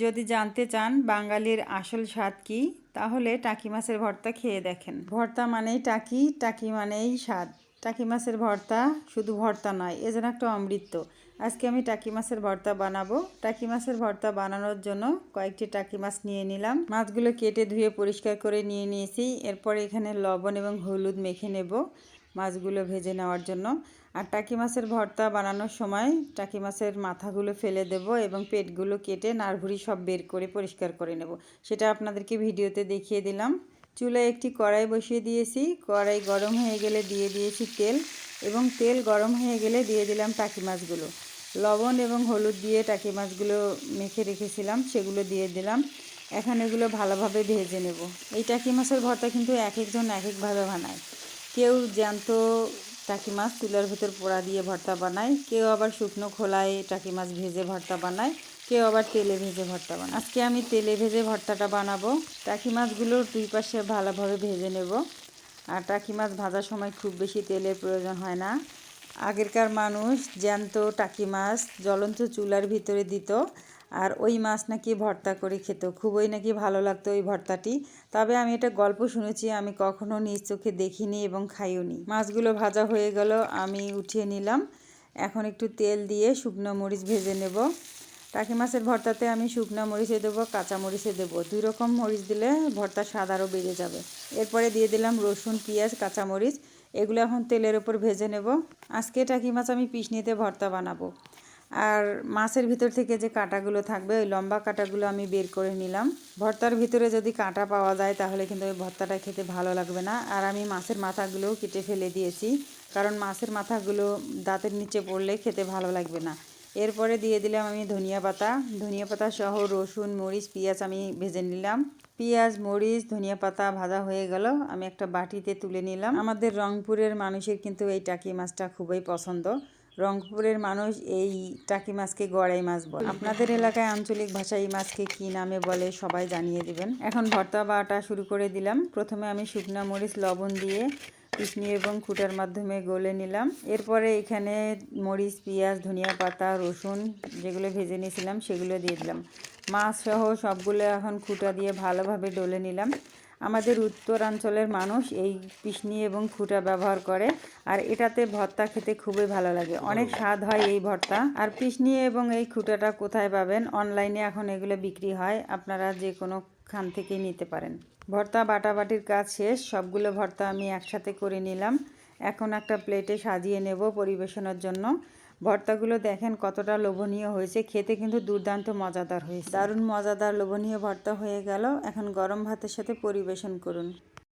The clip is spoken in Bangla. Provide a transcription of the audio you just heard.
যদি জানতে চান বাঙালির আসল স্বাদ কি, তাহলে টাকি মাছের ভর্তা খেয়ে দেখেন। ভর্তা মানেই টাকি টাকি মানেই স্বাদ। টাকি মাছের ভর্তা শুধু ভর্তা নয়, এ যেন একটা অমৃত। আজকে আমি টাকি মাছের ভর্তা বানাবো। টাকি মাছের ভর্তা বানানোর জন্য কয়েকটি টাকি মাছ নিয়ে নিলাম। মাছগুলো কেটে ধুয়ে পরিষ্কার করে নিয়ে নিয়েছি। এরপর এখানে লবণ এবং হলুদ মেখে নেব। মাছগুলো ভেজে নেওয়ার জন্য। আর টাকি মাছের ভর্তা বানানোর সময় টাকি মাছের মাথাগুলো ফেলে দেব এবং পেটগুলো কেটে নাড়ভুড়ি সব বের করে পরিষ্কার করে নেব। সেটা আপনাদেরকে ভিডিওতে দেখিয়ে দিলাম। চুলায় একটি কড়াই বসিয়ে দিয়েছি। কড়াই গরম হয়ে গেলে দিয়ে দিয়েছি তেল এবং তেল গরম হয়ে গেলে দিয়ে দিলাম টাকি মাছগুলো। লবণ এবং হলুদ দিয়ে টাকি মাছগুলো মেখে রেখেছিলাম, সেগুলো দিয়ে দিলাম। এখন এগুলো ভালোভাবে ভেজে নেব। এই টাকি মাছের ভর্তা কিন্তু এক একজন এক একভাবে বানায়। কেউ জ্যান্ত টাকি মাছ চুলার ভেতর পোড়া দিয়ে ভর্তা বানায়, কেউ আবার শুকনো খোলায় টাকি মাছ ভেজে ভর্তা বানায়, কেউ আবার তেলে ভেজে ভর্তা বানায়। আজকে আমি তেলে ভেজে ভর্তাটা বানাবো। টাকি মাছগুলো দুই পাশে ভালোভাবে ভেজে নেব। আর টাকি মাছ ভাজার সময় খুব বেশি তেলের প্রয়োজন হয় না। আগেরকার মানুষ জ্যান্ত টাকি মাছ জ্বলন্ত চুলার ভিতরে দিত। আর ওই মাছ নাকি ভর্তা করে খেত। খুবই নাকি ভালো লাগতো ওই ভর্তাটি। তবে আমি এটা গল্প শুনেছি, আমি কখনো নিজ চোখে দেখিনি এবং খাইওনি। মাছগুলো ভাজা হয়ে গেল, আমি উঠিয়ে নিলাম। এখন একটু তেল দিয়ে শুকনো মরিচ ভেজে নেব। টাকি মাছের ভর্তাতে আমি শুকনো মরিচে দেবো, কাঁচা মরিচে দেবো। দুই রকম মরিচ দিলে ভর্তা স্বাদ আরও বেড়ে যাবে। এরপরে দিয়ে দিলাম রসুন, পেঁয়াজ, কাঁচা মরিচ। এগুলো এখন তেলের ওপর ভেজে নেব। আজকে টাকি মাছ আমি পিসনিতে ভর্তা বানাবো। আর মাছের ভিতর থেকে যে কাঁটাগুলো থাকবে, ওই লম্বা কাঁটাগুলো আমি বের করে নিলাম। ভর্তার ভিতরে যদি কাঁটা পাওয়া যায়, তাহলে কিন্তু ওই ভর্তাটা খেতে ভালো লাগবে না। আর আমি মাছের মাথাগুলোও কেটে ফেলে দিয়েছি, কারণ মাছের মাথাগুলো দাঁতের নিচে পড়লে খেতে ভালো লাগবে না। এরপরে দিয়ে দিলাম আমি ধনিয়া পাতা। ধনিয়া পাতা সহ রসুন, মরিচ, পেঁয়াজ আমি ভেজে নিলাম। পেঁয়াজ, মরিচ, ধনিয়া পাতা ভাজা হয়ে গেল। আমি একটা বাটিতে তুলে নিলাম। আমাদের রংপুরের মানুষের কিন্তু এই টাকি মাছটা খুবই পছন্দ। রংপুরের মানুষ এই টাকি মাছকে গড়াই মাছ বলে। আপনাদের এলাকায় আঞ্চলিক ভাষায় এই মাছকে কী নামে বলে সবাই জানিয়ে দেবেন। এখন ভর্তা বাটা শুরু করে দিলাম। প্রথমে আমি শুকনো মরিচ, লবণ দিয়ে পিসনি এবং খুঁটার মাধ্যমে গলে নিলাম। এরপরে এখানে মরিচ, পেঁয়াজ, ধনিয়া পাতা, রসুন যেগুলো ভেজে নিয়েছিলাম সেগুলো দিয়ে দিলাম। মাছ সহ সবগুলো এখন খুঁটা দিয়ে ভালোভাবে ডলে নিলাম। আমাদের উত্তরাঞ্চলের মানুষ এই পিসনি এবং খুঁটা ব্যবহার করে আর এটাতে ভর্তা খেতে খুবই ভালো লাগে। অনেক স্বাদ হয় এই ভর্তা। আর পিসনি এবং এই খুঁটাটা কোথায় পাবেন? অনলাইনে এখন এগুলো বিক্রি হয়। আপনারা যে কোনো খান থেকেই নিতে পারেন। ভর্তা বাটাবাটির কাজ শেষ। সবগুলো ভর্তা আমি একসাথে করে নিলাম। এখন একটা প্লেটে সাজিয়ে নেব পরিবেশনের জন্য। ভর্তাগুলো দেখেন কতটা লোভনীয় হয়েছে। খেতে কিন্তু দুর্দান্ত মজাদার হয়েছে। দারুণ মজাদার, লোভনীয় ভর্তা হয়ে গেল। এখন গরম ভাতের সাথে পরিবেশন করুন।